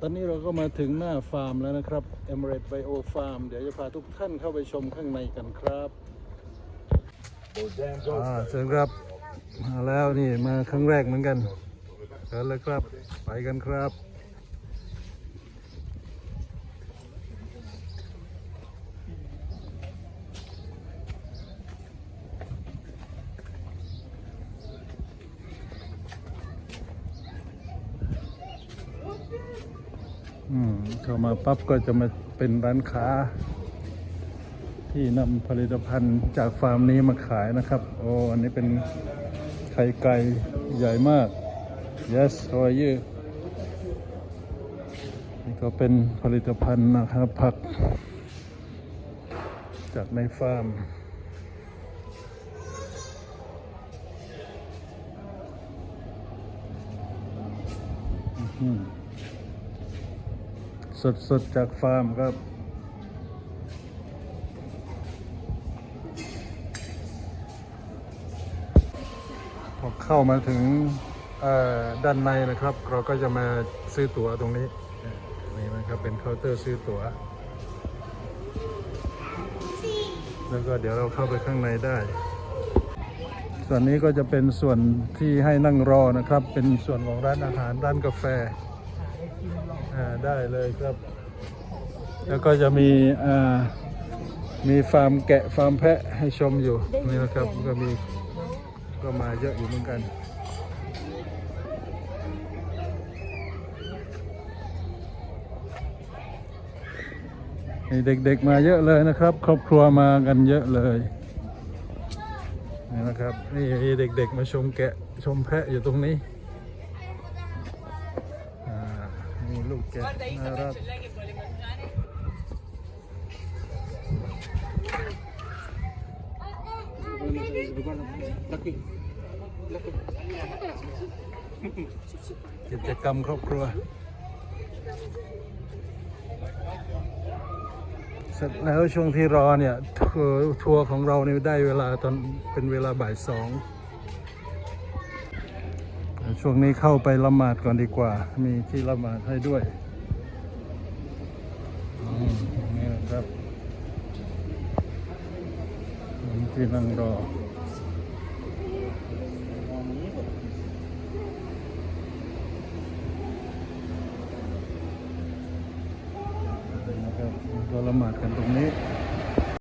ตอนนี้เราก็มาถึงหน้าฟาร์มแล้วนะครับ Emirate Bio Farm เดี๋ยวจะพาทุกท่านเข้าไปชมข้างในกันครับอ่าเชิญครับ มาแล้วนี่มาครั้งแรกเหมือนกันเชิญเลยครับ ไปกันครับ อืมเข้ามาปั๊บก็จะมาเป็นร้านค้า ที่นำผลิตภัณฑ์จากฟาร์มนี้มาขายนะครับ โอ้อันนี้เป็นไข่ไก่ใหญ่มาก yes how are you นี่ก็เป็นผลิตภัณฑ์นะครับผัก จากในฟาร์มอืม สดๆ จากฟาร์มครับ พอเข้ามาถึงด้านในนะครับ เราก็จะมาซื้อตั๋วตรงนี้นี่นะครับเป็นเคาน์เตอร์ซื้อตั๋ว แล้วก็เดี๋ยวเราเข้าไปข้างในได้ ส่วนนี้ก็จะเป็นส่วนที่ให้นั่งรอนะครับ เป็นส่วนของร้านอาหารร้านกาแฟ อ่าได้เลยครับ แล้วก็จะมีอ่ามีฟาร์มแกะฟาร์มแพะให้ชมอยู่นี่นะครับก็มีก็มาเยอะอยู่เหมือนกันมีเด็กๆมาเยอะเลยนะครับ ครอบครัวมากันเยอะเลยนี่นะครับนี่เด็กๆมาชมแกะชมแพะอยู่ตรงนี้ ลูกแกน่ารักกิจกรรมครอบครัวเสร็จแล้วช่วงที่รอเนี่ยทัวร์ของเราเนี่ยได้เวลาตอนเป็นเวลาบ่ายสอง ช่วงนี้เข้าไปละหมาดก่อนดีกว่า มีที่ละหมาดให้ด้วยนี่นะครับที่นั่งรอนะครับก็ละหมาดกันตรงนี้